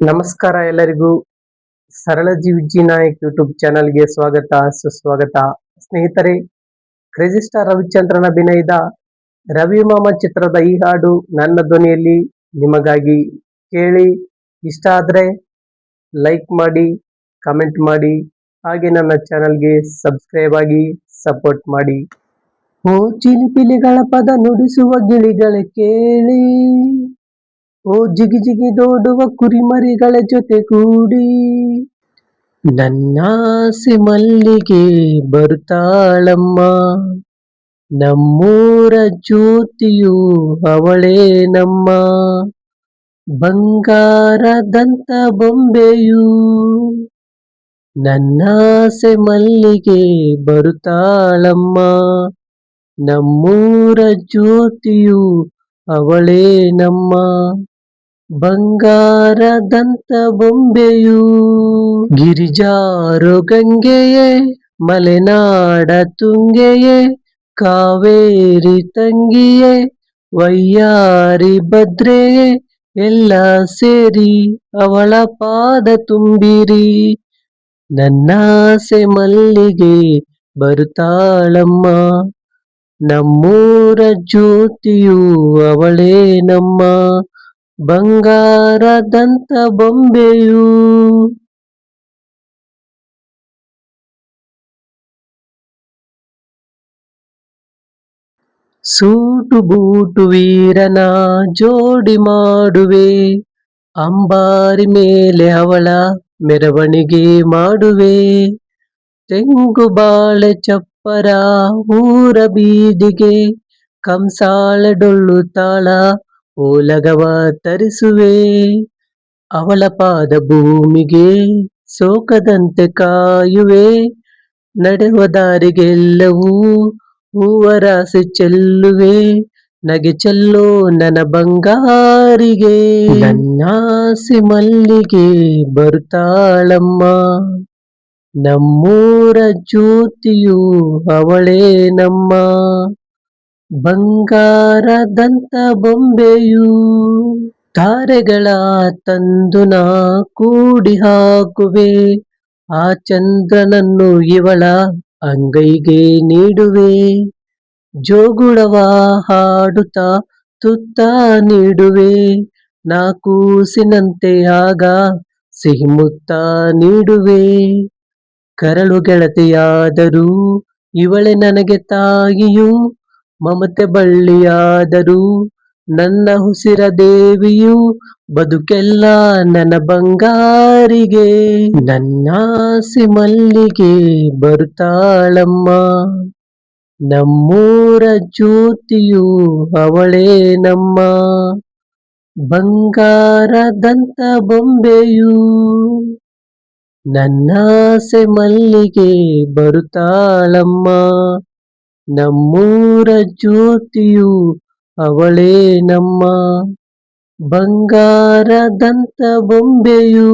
ನಮಸ್ಕಾರ ಎಲ್ಲರಿಗೂ. ಸರಳ ಜೀವಿಜಿ ನಾಯಕ್ ಯೂಟ್ಯೂಬ್ ಚಾನಲ್ಗೆ ಸ್ವಾಗತ, ಸುಸ್ವಾಗತ. ಸ್ನೇಹಿತರೆ, ಕ್ರೇಜಿ ಸ್ಟಾರ್ ರವಿಚಂದ್ರನ್ ಅಭಿನಯದ ರವಿ ಮಾಮ ಚಿತ್ರದ ಈ ಹಾಡು ನನ್ನ ಧ್ವನಿಯಲ್ಲಿ ನಿಮಗಾಗಿ ಕೇಳಿ ಇಷ್ಟ ಆದರೆ ಲೈಕ್ ಮಾಡಿ, ಕಮೆಂಟ್ ಮಾಡಿ, ಹಾಗೆ ನನ್ನ ಚಾನಲ್ಗೆ ಸಬ್ಸ್ಕ್ರೈಬ್ ಆಗಿ ಸಪೋರ್ಟ್ ಮಾಡಿ. ಓ ಚಿಲಿಪಿಲಿಗಳ ಪದ ನುಡಿಸುವ ಗಿಳಿಗಳ ಕೇಳಿ. ಓ ಜಿಗಿ ಜಿಗಿ ದೋಡುವ ಕುರಿಮರಿಗಳ ಜೊತೆ ಕೂಡಿ. ನನ್ನಾಸೆ ಮಲ್ಲಿಗೆ ಬರುತ್ತಾಳಮ್ಮ. ನಮ್ಮೂರ ಜ್ಯೋತಿಯು ಅವಳೇ ನಮ್ಮ ಬಂಗಾರದಂತ ಬೊಂಬೆಯು ನನ್ನಾಸೆ ಮಲ್ಲಿಗೆ ಬರುತ್ತಾಳಮ್ಮ. ನಮ್ಮೂರ ಜ್ಯೋತಿಯು ಅವಳೇ ನಮ್ಮ ಬಂಗಾರದಂತ ಬೊಂಬೆಯು ಗಿರಿಜಾರು ಗಂಗೆಯೇ, ಮಲೆನಾಡ ತುಂಗೆಯೇ, ಕಾವೇರಿ ತಂಗಿಯೇ ವೈಯಾರಿ ಭದ್ರೆಯೇ, ಎಲ್ಲ ಸೇರಿ ಅವಳ ಪಾದ ತುಂಬಿರಿ. ನನ್ನಾಸೆ ಮಲ್ಲಿಗೆ ಬರುತ್ತಾಳಮ್ಮ, ನಮ್ಮೂರ ಜ್ಯೋತಿಯು ಅವಳೇ ನಮ್ಮ. ಬಂಗಾರದಂತ ಬೊಂಬೆಯು ಸೂಟು ಬೂಟು ವೀರನ ಜೋಡಿ ಮಾಡುವೆ, ಅಂಬಾರಿ ಮೇಲೆ ಅವಳ ಮೆರವಣಿಗೆ ಮಾಡುವೆ. ತೆಂಗು ಬಾಳೆ ಚಪ್ಪರ ಊರ ಬೀದಿಗೆ ಕಂಸಾಳ ಡೊಳ್ಳು ತಾಳ ಓಲಗವ ತರಿಸುವೆ. ಅವಳ ಪಾದ ಭೂಮಿಗೆ ಸೋಕದಂತೆ ಕಾಯುವೆ. ನಡೆವ ದಾರಿಗೆಲ್ಲವೂ ಹೂವರಾಸೆ ಚೆಲ್ಲುವೆ. ನಗೆ ಚೆಲ್ಲೋ ನನ್ನ ಬಂಗಾರಿಗೆ. ನನ್ನಾಸೆ ಮಲ್ಲಿಗೆ ಬರುತ್ತಾಳಮ್ಮ. ನಮ್ಮೂರ ಜ್ಯೋತಿಯು ಅವಳೇ ನಮ್ಮ ಬಂಗಾರದಂತ ಬೊಂಬೆಯು ತಾರೆಗಳ ತಂದು ನಾ ಕೂಡಿ ಹಾಕುವೆ. ಆ ಚಂದ್ರನನ್ನು ಇವಳ ಅಂಗೈಗೆ ನೀಡುವೆ. ಜೋಗುಳವ ಹಾಡುತ್ತ ತುತ್ತ ನೀಡುವೆ. ನಾ ಕೂಸಿನಂತೆ ಆಗ ಸಿಹಿಮುತ್ತ ನೀಡುವೆ. ಕರಳು ಗೆಳತಿಯಾದರೂ ಇವಳೆ ನನಗೆ ತಾಯಿಯು ಮಮತೆ ಬಳ್ಳಿಯಾದರೂ ನನ್ನ ಹುಸಿರ ದೇವಿಯು ಬದುಕೆಲ್ಲ ನನ್ನ ಬಂಗಾರಿಗೆ. ನನ್ನಾಸಿ ಮಲ್ಲಿಗೆ ಬರುತ್ತಾಳಮ್ಮ. ನಮ್ಮೂರ ಜ್ಯೋತಿಯು ಅವಳೇ ನಮ್ಮ ಬಂಗಾರದಂತ ಬೊಂಬೆಯು ನನ್ನಾಸೆ ಮಲ್ಲಿಗೆ ಬರುತ್ತಾಳಮ್ಮ. ನಮ್ಮೂರ ಜ್ಯೋತಿಯು ಅವಳೇ ನಮ್ಮ ಬಂಗಾರದಂತ ಬೊಂಬೆಯು.